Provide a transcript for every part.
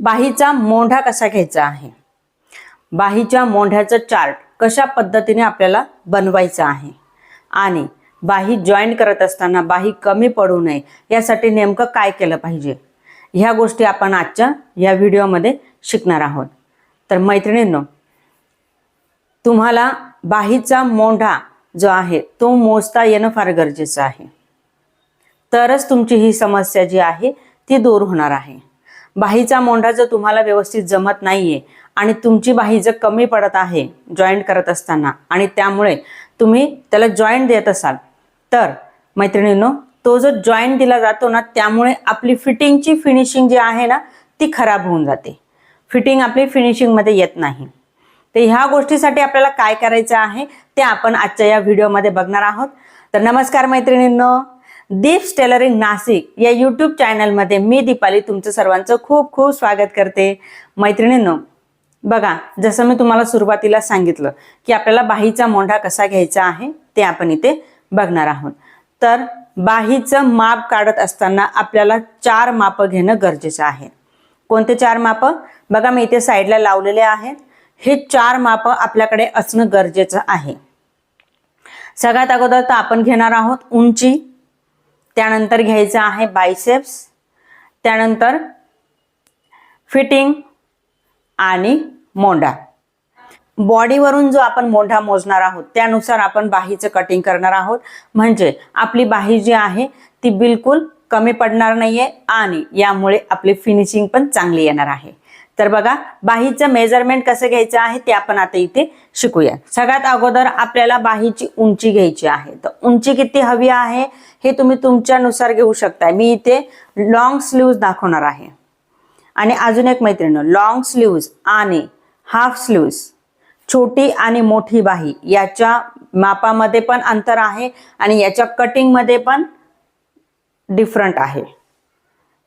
बाहीचा मोंढा कसा घ्यायचा आहे? बाहीच्या मोंढ्याचं चार्ट कशा पद्धतीने आपल्याला बनवायचं आहे? आणि बाही जॉईन करत असताना बाही कमी पडू नये यासाठी नेमकं काय केलं पाहिजे? ह्या गोष्टी आपण आजच्या या व्हिडिओमध्ये शिकणार आहोत. तर मैत्रिणींनो तुम्हाला बाहीचा मोंढा जो आहे तो मोजता येणं फार गरजेचं आहे. तरच तुमची ही समस्या जी आहे ती दूर होणार आहे. बाहीचा मोंढा जर तुम्हाला व्यवस्थित जमत नाहीये आणि तुमची बाही जर कमी पडत आहे जॉईंट करत असताना आणि त्यामुळे तुम्ही त्याला जॉईंट देत असाल तर मैत्रिणींनो तो जो जॉईंट दिला जातो ना त्यामुळे आपली फिटिंगची फिनिशिंग जी आहे ना ती खराब होऊन जाते. फिटिंग आपली फिनिशिंगमध्ये येत नाही. तर ह्या गोष्टीसाठी आपल्याला काय करायचं आहे ते आपण आजच्या या व्हिडिओमध्ये बघणार आहोत. तर नमस्कार मैत्रिणींनो. दीप्स टेलरिंग नाशिक या यूट्यूब चॅनलमध्ये मी दीपाली तुमचं सर्वांचं खूप खूप स्वागत करते. मैत्रिणींनो बघा जसं मी तुम्हाला सुरुवातीला सांगितलं की आपल्याला बाहीचा मोंढा कसा घ्यायचा आहे ते आपण इथे बघणार आहोत. तर बाहीचं माप काढत असताना आपल्याला चार मापं घेणं गरजेचं आहे. कोणते चार मापं? बघा मी इथे साईडला लावलेले आहेत. हे चार मापं आपल्याकडे असणं गरजेचं आहे. सगळ्यात अगोदर तर आपण घेणार आहोत उंची त्यानंतर घ्यायचं आहे बायसेप्स त्यानंतर फिटिंग आणि मोंढा. बॉडीवरून जो आपण मोंढा मोजणार आहोत त्यानुसार आपण बाहीचं कटिंग करणार आहोत. म्हणजे आपली बाही जी आहे ती बिलकुल कमी पडणार नाहीये आणि यामुळे आपली फिनिशिंग पण चांगली येणार आहे. तर बघा बाहीचं मेजरमेंट कसं घ्यायचं आहे ते आपण आता इथे शिकूया. सगळ्यात अगोदर आपल्याला बाहीची उंची घ्यायची आहे. तर उंची किती हवी आहे हे तुम्ही तुमच्यानुसार घेऊ शकताय. मी इथे लॉंग स्लीव्ज दाखवणार आहे. आणि अजून एक मैत्रीण लॉंग स्लीव्ज आणि हाफ स्लीव्ज छोटी आणि मोठी बाही याच्या मापामध्ये पण अंतर आहे आणि याच्या कटिंगमध्ये पण डिफरंट आहे.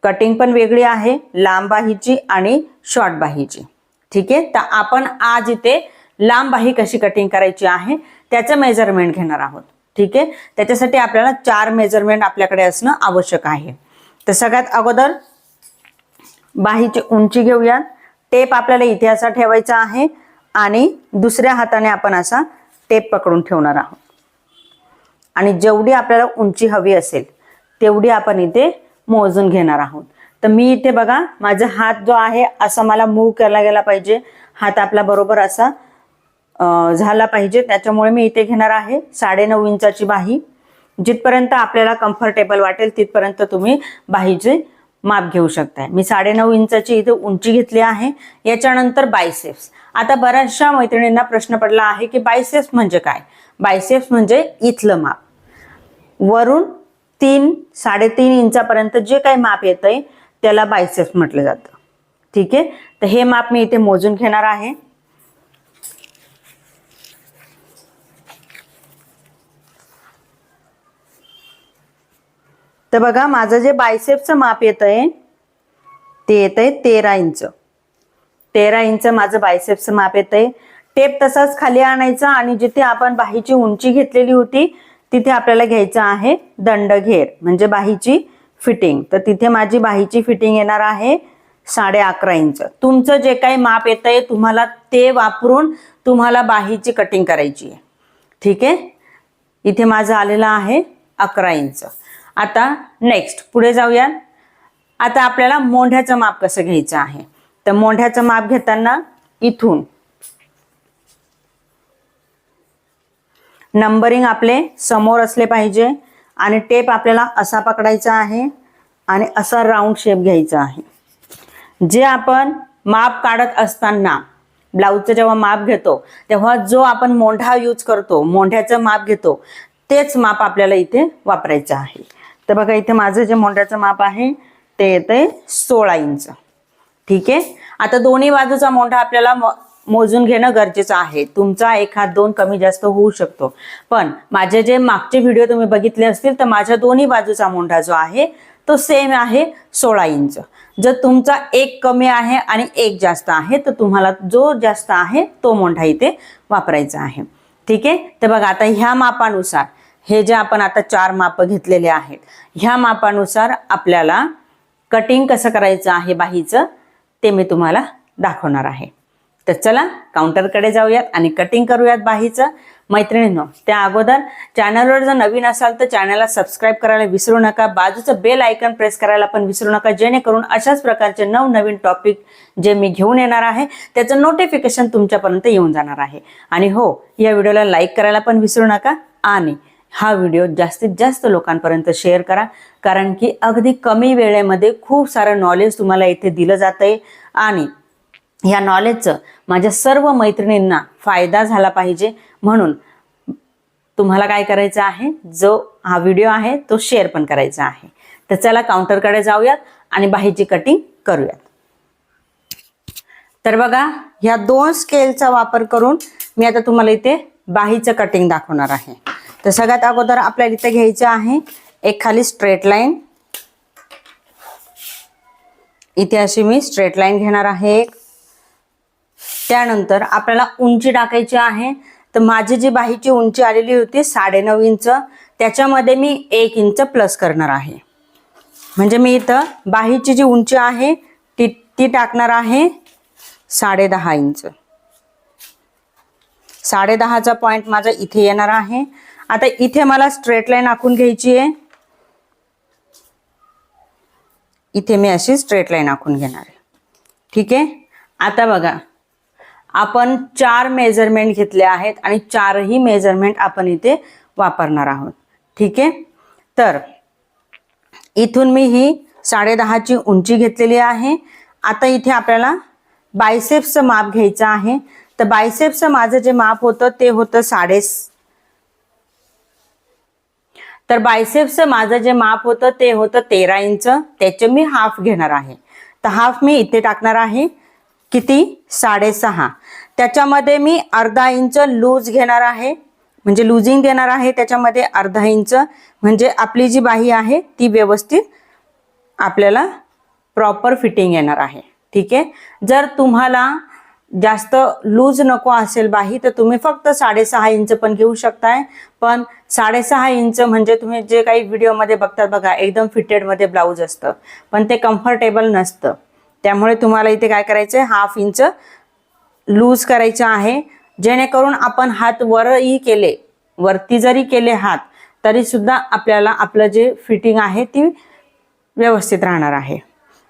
कटिंग पण वेगळी आहे लांब बाहीची आणि शॉर्ट बाहीची. ठीक आहे? तर आपण आज इथे लांब बाही कशी कटिंग करायची आहे त्याचं मेजरमेंट घेणार आहोत. ठीक आहे? त्याच्यासाठी आपल्याला चार मेजरमेंट आपल्याकडे असणं आवश्यक आहे. तर सगळ्यात अगोदर बाहीची उंची घेऊयात. टेप आपल्याला इथे असा ठेवायचा आहे आणि दुसऱ्या हाताने आपण असा टेप पकडून ठेवणार आहोत. आणि जेवढी आपल्याला उंची हवी असेल तेवढी आपण इथे मोजून घेणार आहोत. तर मी इथे बघा माझा हात जो आहे असा मला मूव केला गेला पाहिजे. हात आपला बरोबर असा झाला पाहिजे. त्याच्यामुळे मी इथे घेणार आहे साडेनऊ इंचाची बाही. जिथपर्यंत आपल्याला कम्फर्टेबल वाटेल तिथपर्यंत तुम्ही बाहीचे माप घेऊ शकताय. मी साडेनऊ इंचाची इथे उंची घेतली आहे. याच्यानंतर बायसेप्स आता बऱ्याचशा मैत्रिणींना प्रश्न पडला आहे की बायसेप्स म्हणजे काय? बायसेप्स म्हणजे इथलं माप. वरून तीन साडेतीन इंचापर्यंत जे काही माप येतंय त्याला बायसेप्स म्हटलं जातं. ठीक आहे? तर हे माप मी इथे मोजून घेणार आहे. तर बघा माझं जे बायसेपचं माप येत आहे ते येत आहे तेरा इंच. तेरा इंच माझं बायसेपचं माप येत आहे टेप तसाच खाली आणायचा आणि जिथे आपण बाहीची उंची घेतलेली होती तिथे आपल्याला घ्यायचं आहे दंडघेर. म्हणजे बाहीची फिटिंग. तर तिथे माझी बाहीची फिटिंग येणार आहे साडे अकरा इंच. तुमचं जे काही माप येत आहे तुम्हाला ते वापरून तुम्हाला बाहीची कटिंग करायची आहे. ठीक आहे? इथे माझं आलेलं आहे अकरा इंच. आता नेक्स्ट पुढे जाऊया आता आपल्याला मोंढ्याचं माप कसं घ्यायचं आहे? तर मोंढ्याचं माप घेताना इथून नंबरिंग आपले समोर असले पाहिजे. आणि टेप आपल्याला असा पकडायचा आहे आणि असा राऊंड शेप घ्यायचा आहे. जे आपण माप काढत असताना ब्लाऊजचं जेव्हा माप घेतो तेव्हा जो आपण मोंढा यूज करतो मोंढ्याचं माप घेतो तेच माप आपल्याला इथे वापरायचं आहे. तर बघा इथे माझं जे मोंढ्याचं माप आहे ते येते सोळा इंच. ठीक आहे? आता दोन्ही बाजूचा मोंढा आपल्याला मोजून घेणं गरजेचं आहे. तुमचा एखाद दोन कमी जास्त होऊ शकतो. पण माझे जे मागचे व्हिडिओ तुम्ही बघितले असतील तर माझ्या दोन्ही बाजूचा मोंढा जो आहे तो सेम आहे सोळा इंच. जर तुमचा एक कमी आहे आणि एक जास्त आहे तर तुम्हाला जो जास्त आहे तो मोंढा इथे वापरायचा आहे. ठीक आहे? तर बघा आता ह्या मापानुसार हे जे आपण आता चार माप घेतलेले आहेत ह्या मापानुसार आपल्याला कटिंग कसं करायचं आहे बाहीचं ते मी तुम्हाला दाखवणार आहे. तर चला काउंटरकडे जाऊयात आणि कटिंग करूयात बाहीचं. मैत्रिणींनो त्या अगोदर चॅनलवर जर नवीन असाल तर चॅनलला सबस्क्राईब करायला विसरू नका. बाजूचं बेल आयकन प्रेस करायला पण विसरू नका. जेणेकरून अशाच प्रकारचे नवनवीन टॉपिक जे मी घेऊन येणार आहे त्याचं नोटिफिकेशन तुमच्यापर्यंत येऊन जाणार आहे. आणि हो या व्हिडिओला लाईक करायला पण विसरू नका आणि हा व्हिडिओ जास्तीत जास्त लोकांपर्यंत शेअर करा. कारण की अगदी कमी वेळेमध्ये खूप सारं नॉलेज तुम्हाला इथे दिलं जातं आहे आणि या नॉलेजचं माझ्या सर्व मैत्रिणींना फायदा झाला पाहिजे. म्हणून तुम्हाला काय करायचं आहे? जो हा व्हिडिओ आहे तो शेअर पण करायचा आहे. तर चला काउंटरकडे जाऊयात आणि बाहीची कटिंग करूयात. तर बघा ह्या दोन स्केलचा वापर करून मी आता तुम्हाला इथे बाहीचं कटिंग दाखवणार आहे. तर सगळ्यात अगोदर आपल्याला इथे घ्यायचं आहे एक खाली स्ट्रेट लाईन इथे अशी मी स्ट्रेट लाईन घेणार आहे एक. त्यानंतर आपल्याला उंची टाकायची आहे. तर माझी जी बाहीची उंची आलेली होती साडेनऊ इंच. त्याच्यामध्ये मी एक इंच प्लस करणार आहे. म्हणजे मी इथं बाहीची जी उंची आहे ती ती टाकणार आहे साडे दहा इंच. साडे दहाचा पॉईंट माझा इथे येणार आहे. आता इथे मला स्ट्रेट लाईन आखून घ्यायची आहे. इथे मी अशी स्ट्रेट लाईन आखून घेणार आहे. ठीक आहे? आता बघा. आपण चार मेजरमेंट घेतले आहेत आणि चारही मेजरमेंट आपण इथे वापरणार आहोत. ठीक आहे? तर इथून मी ही साडे दहाची उंची घेतलेली आहे. आता इथे आपल्याला बायसेप्सचं माप घ्यायचं आहे. तर बायसेप्सचं माझं जे माप होतं ते होतं साडे तर बायसेप्सचं माझं जे माप होतं ते होतं तेरा इंच. त्याचे मी हाफ घेणार आहे. तर हाफ मी इथे टाकणार आहे. किती? साडेसहा. त्याच्यामध्ये मी अर्धा इंच लूज घेणार आहे. म्हणजे लुजिंग देणार आहे. त्याच्यामध्ये अर्धा इंच. म्हणजे आपली जी बाही आहे ती व्यवस्थित आपल्याला प्रॉपर फिटिंग येणार आहे. ठीक आहे? जर तुम्हाला जास्त लूज नको असेल बाही तर तुम्ही फक्त साडेसहा इंच पण घेऊ शकताय. पण साडेसहा इंच म्हणजे तुम्ही जे काही व्हिडिओमध्ये बघतात बघा एकदम फिटेडमध्ये ब्लाऊज असतं. पण ते कम्फर्टेबल नसतं. त्यामुळे तुम्हाला इथे काय करायचं आहे हाफ इंच लूज करायचं आहे. जेणेकरून आपण हात वरही केले वरती जरी केले हात तरी सुद्धा आपल्याला आपलं जे फिटिंग आहे ती व्यवस्थित राहणार आहे.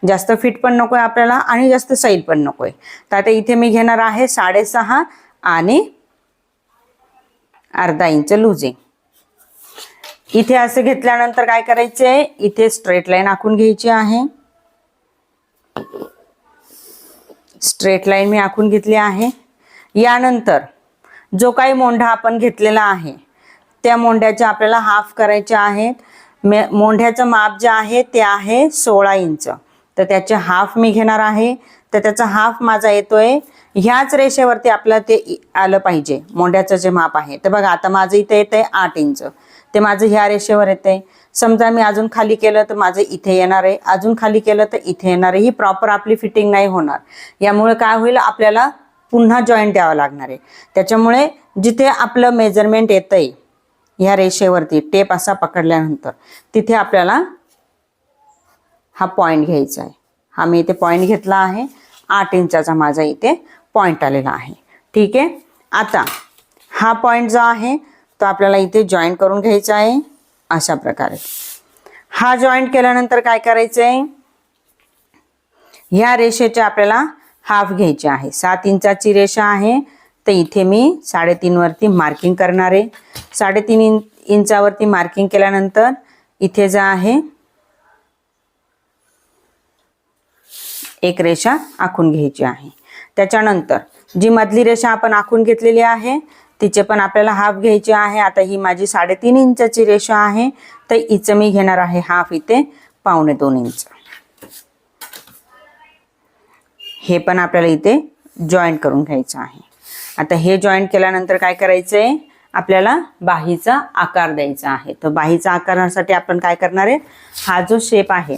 जास्त फिट पण नको आहे आपल्याला आणि जास्त सैल पण नको आहे तर आता इथे मी घेणार आहे साडेसहा आणि अर्धा इंच लुजिंग इथे असं घेतल्यानंतर काय करायचे आहे इथे स्ट्रेट लाईन आखून घ्यायची आहे. स्ट्रेट लाईन मी आखून घेतली आहे. यानंतर जो काही मोंढा आपण घेतलेला आहे त्या मोंढ्याच्या आपल्याला हाफ करायचे आहेत. मे मोंढ्याचं माप जे आहे ते आहे सोळा इंच. तर त्याचे हाफ मी घेणार आहे. तर त्याचा हाफ माझा येतोय. ह्याच रेषेवरती आपलं ते आलं पाहिजे मोंढ्याचं जे माप आहे. तर बघा आता माझं इथे येतंय आठ इंच. ते माझं ह्या रेषेवर येते समजा मी अजून खाली केलं तर माझं इथे येणार आहे. अजून खाली केलं तर इथे येणार आहे. ही प्रॉपर आपली फिटिंग नाही होणार. यामुळे काय होईल? आपल्याला पुन्हा जॉईंट द्यावं लागणार आहे. त्याच्यामुळे जिथे आपलं मेजरमेंट येतंय ह्या रेषेवरती टेप असा पकडल्यानंतर तिथे आपल्याला हा पॉईंट घ्यायचा आहे. हा मी इथे पॉईंट घेतला आहे. आठ इंचाचा माझा इथे पॉईंट आलेला आहे. ठीक आहे? आता हा पॉईंट जो आहे तो आपल्याला इथे जॉईंट करून घ्यायचा आहे. अशा प्रकारे. हा जॉईंट केल्यानंतर काय करायचं आहे ह्या रेषेचे आपल्याला हाफ घ्यायचे आहे. सात इंचाची रेषा आहे. तर इथे मी साडेतीन वरती मार्किंग करणार आहे. साडेतीन इंच इंचावरती मार्किंग केल्यानंतर इथे जे आहे. एक रेषा आखून घ्यायची आहे. त्याच्यानंतर जी मधली रेषा आपण आखून घेतलेली आहे तिचे पण आपल्याला हाफ घ्यायचे आहे. आता ही माझी साडेतीन इंचाची रेषा आहे. तर हिचं मी घेणार आहे हाफ इथे पावणे दोन इंच. हे पण आपल्याला इथे जॉईंट करून घ्यायचं आहे. आता हे जॉईंट केल्यानंतर काय करायचं आहे आपल्याला बाहीचा आकार द्यायचा आहे. तर बाहीचा आकारासाठी आपण काय करणार आहे? हा जो शेप आहे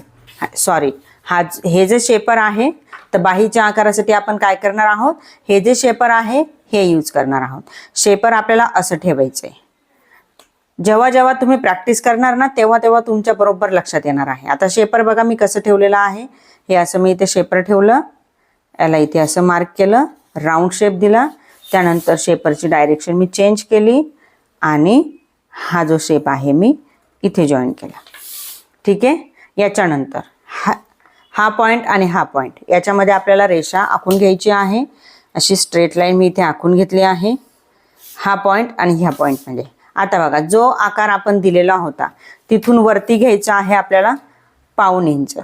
सॉरी हा हे जे शेपर आहे तर बाहीच्या आकारासाठी आपण काय करणार आहोत? हे जे शेपर आहे हे यूज करणार आहोत. शेपर आपल्याला असं ठेवायचं आहे जेव्हा जेव्हा तुम्ही प्रॅक्टिस करणार ना तेव्हा तेव्हा तुमच्या बरोबर लक्षात येणार आहे. आता शेपर बघा मी कसं ठेवलेलं आहे. हे असं मी इथे शेपर ठेवलं. याला इथे असं मार्क केलं. राऊंड शेप दिला. त्यानंतर शेपरची डायरेक्शन मी चेंज केली. आणि हा जो शेप आहे मी इथे जॉईन केला. ठीक आहे? याच्यानंतर हा हा पॉईंट आणि हा पॉईंट याच्यामध्ये आपल्याला रेषा आखून घ्यायची आहे. अशी स्ट्रेट लाईन मी इथे आखून घेतली आहे. हा पॉईंट आणि ह्या पॉईंटमध्ये आता बघा जो आकार आपण दिलेला होता तिथून वरती घ्यायचा आहे आपल्याला पाऊन इंच.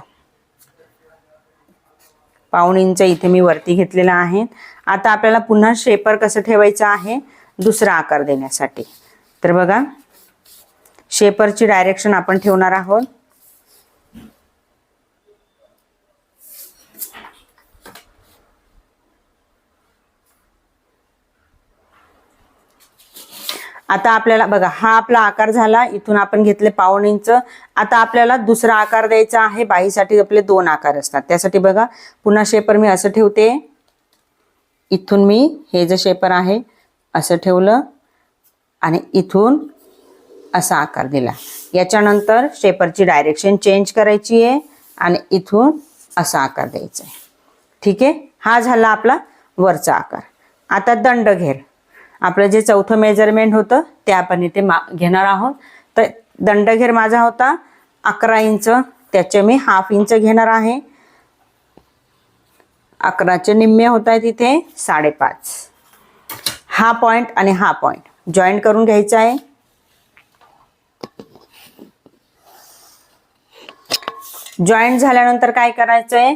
पाऊण इंच इथे मी वरती घेतलेला आहे. आता आपल्याला पुन्हा शेपर कसं ठेवायचं आहे? दुसरा आकार देण्यासाठी. तर बघा शेपरची डायरेक्शन आपण ठेवणार आहोत. आता आपल्याला बघा हा आपला आकार झाला इथून आपण घेतले पाऊण इंच. आता आपल्याला दुसरा आकार द्यायचा आहे बाहीसाठी आपले दोन आकार असतात. त्यासाठी बघा पुन्हा शेपर मी असं ठेवते. इथून मी हे जे शेपर आहे असं ठेवलं. आणि इथून असा आकार दिला. याच्यानंतर शेपरची डायरेक्शन चेंज करायची आहे आणि इथून असा आकार द्यायचा आहे. ठीक आहे? हा झाला आपला वरचा आकार. आता दंड घेर आपलं जे चौथं मेजरमेंट होतं ते आपण इथे मा घेणार आहोत. तर दंडघेर माझा होता अकरा इंच. त्याचे मी हाफ इंच घेणार आहे. अकराचे निम्मे होत आहेत इथे साडेपाच. हा पॉईंट आणि हा पॉईंट जॉईंट करून घ्यायचा आहे. जॉईंट झाल्यानंतर काय करायचं आहे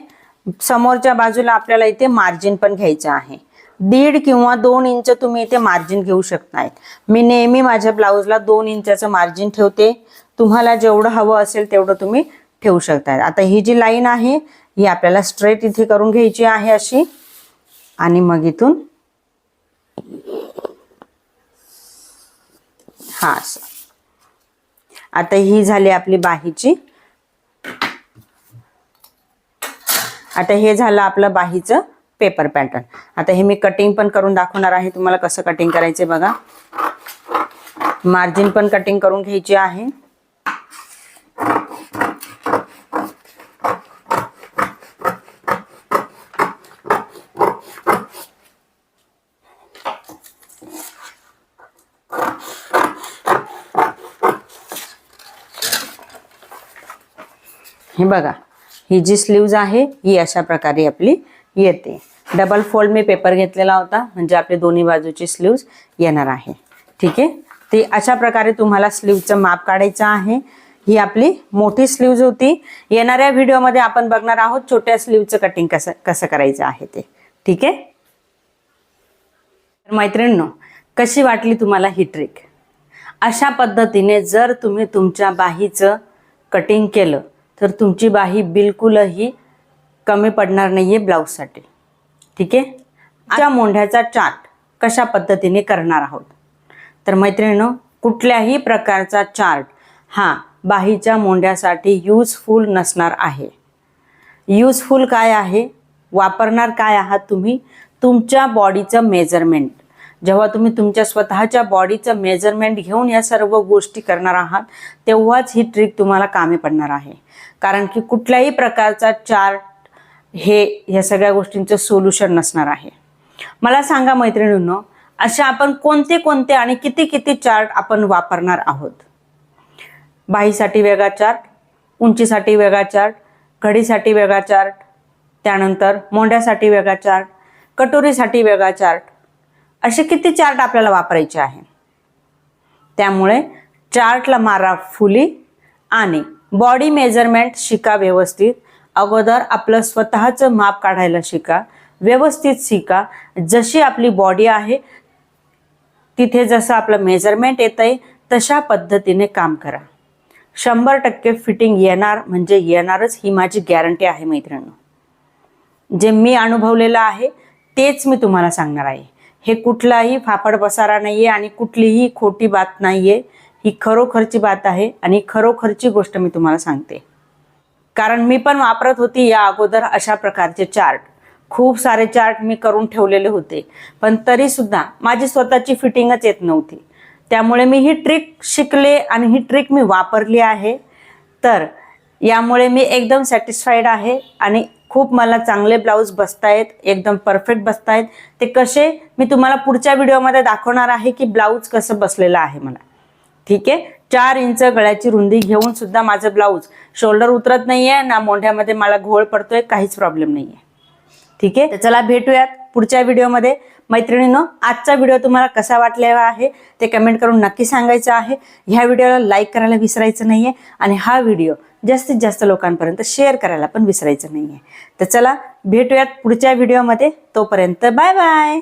समोरच्या बाजूला आपल्याला इथे मार्जिन पण घ्यायचं आहे. दीड किंवा दोन इंच तुम्ही इथे मार्जिन घेऊ शकताय. मी नेहमी माझ्या ब्लाऊजला दोन इंचाचं मार्जिन ठेवते. तुम्हाला जेवढं हवं असेल तेवढं तुम्ही ठेवू शकताय. आता ही जी लाईन आहे ही आपल्याला स्ट्रेट इथे करून घ्यायची आहे अशी. आणि मग इथून हा आता ही झाली आपली बाहीची. आता हे झालं आपलं बाहीचं. Paper pattern. आता हे मी कटिंग पण करून दाखवणार आहे. तुम्हाला कसं कटिंग करायचे बघा. मार्जिन पण कटिंग करून घ्यायची आहे. हे बघा. ही जी स्लीव्ज आहे ही अशा प्रकारे आपली येते. डबल फोल्ड मी पेपर घेतलेला होता. म्हणजे आपले दोन्ही बाजूची स्लीव्ज येणार आहे. ठीक आहे? ते अशा प्रकारे तुम्हाला स्लीवचं माप काढायचं आहे. ही आपली मोठी स्लीव्ज होती. येणाऱ्या व्हिडिओमध्ये आपण बघणार आहोत छोट्या स्लीवचं कटिंग कसं कसं करायचं आहे ते. ठीक आहे? तर मैत्रिणींनो कशी वाटली तुम्हाला ही ट्रिक अशा पद्धतीने जर तुम्ही तुमच्या बाहीचं कटिंग केलं तर तुमची बाही बिलकुलही कमी पडणार नाही आहे ब्लाऊजसाठी ठीक आहे? त्या मोंढ्याचा चार्ट कशा पद्धतीने करणार आहोत? तर मैत्रिणीनं कुठल्याही प्रकारचा चार्ट हा बाहीच्या मोंढ्यासाठी यूजफुल नसणार आहे. यूजफुल काय आहे? वापरणार काय आहात तुम्ही? तुमच्या बॉडीचं मेजरमेंट जेव्हा तुम्ही तुमच्या स्वतःच्या बॉडीचं मेजरमेंट घेऊन या सर्व गोष्टी करणार आहात तेव्हाच ही ट्रिक तुम्हाला कामी पडणार आहे. कारण की कुठल्याही प्रकारचा चार्ट हे ह्या सगळ्या गोष्टींचं सोल्युशन नसणार आहे. मला सांगा मैत्रिणींनो अशा आपण कोणते कोणते आणि किती किती चार्ट आपण वापरणार आहोत? बाहीसाठी वेगळा चार्ट उंचीसाठी वेगळा चार्ट घडीसाठी वेगळा चार्ट त्यानंतर मोंड्यासाठी वेगळा चार्ट कटोरीसाठी वेगळा चार्ट असे किती चार्ट आपल्याला वापरायचे आहे? त्यामुळे चार्टला मारा फुली आणि बॉडी मेजरमेंट शिका व्यवस्थित. अगोदर आपलं स्वतःचं माप काढायला शिका व्यवस्थित शिका. जशी आपली बॉडी आहे तिथे जसं आपलं मेजरमेंट येत आहे तशा पद्धतीने काम करा. शंभर टक्के फिटिंग येणार म्हणजे येणारच ही माझी गॅरंटी आहे मैत्रिणी जे मी अनुभवलेलं आहे तेच मी तुम्हाला सांगणार आहे. हे कुठलाही फाफड पसारा नाही आहे आणि कुठलीही खोटी बात नाही आहे ही खरोखरची बात आहे आणि खरोखरची गोष्ट मी तुम्हाला सांगते. कारण मी पण वापरत होती या अगोदर अशा प्रकारचे चार्ट. खूप सारे चार्ट मी करून ठेवलेले होते. पण तरी सुद्धा माझी स्वतःची फिटिंगच येत नव्हती. त्यामुळे मी ही ट्रिक शिकले आणि ही ट्रिक मी वापरली आहे. तर यामुळे मी एकदम सॅटिस्फाईड आहे आणि खूप मला चांगले ब्लाऊज बसतायत एकदम परफेक्ट बसतायत. ते कसे? मी तुम्हाला पुढच्या व्हिडिओमध्ये दाखवणार आहे की ब्लाऊज कसं बसलेलं आहे मला. ठीक आहे? चार इंच गळ्याची रुंदी घेऊन सुद्धा माझं ब्लाऊज शोल्डर उतरत नाहीये ना मोंढ्यामध्ये मला घोळ पडतोय काहीच प्रॉब्लेम नाहीये. ठीक आहे? तर चला भेटूयात पुढच्या व्हिडिओमध्ये. मैत्रिणींनो आजचा व्हिडिओ तुम्हाला कसा वाटलेला आहे ते कमेंट करून नक्की सांगायचं आहे. ह्या व्हिडिओला लाईक करायला विसरायचं नाहीये आणि हा व्हिडिओ जास्तीत जास्त लोकांपर्यंत शेअर करायला पण विसरायचं नाहीये. तर चला भेटूयात पुढच्या व्हिडिओमध्ये. तोपर्यंत बाय बाय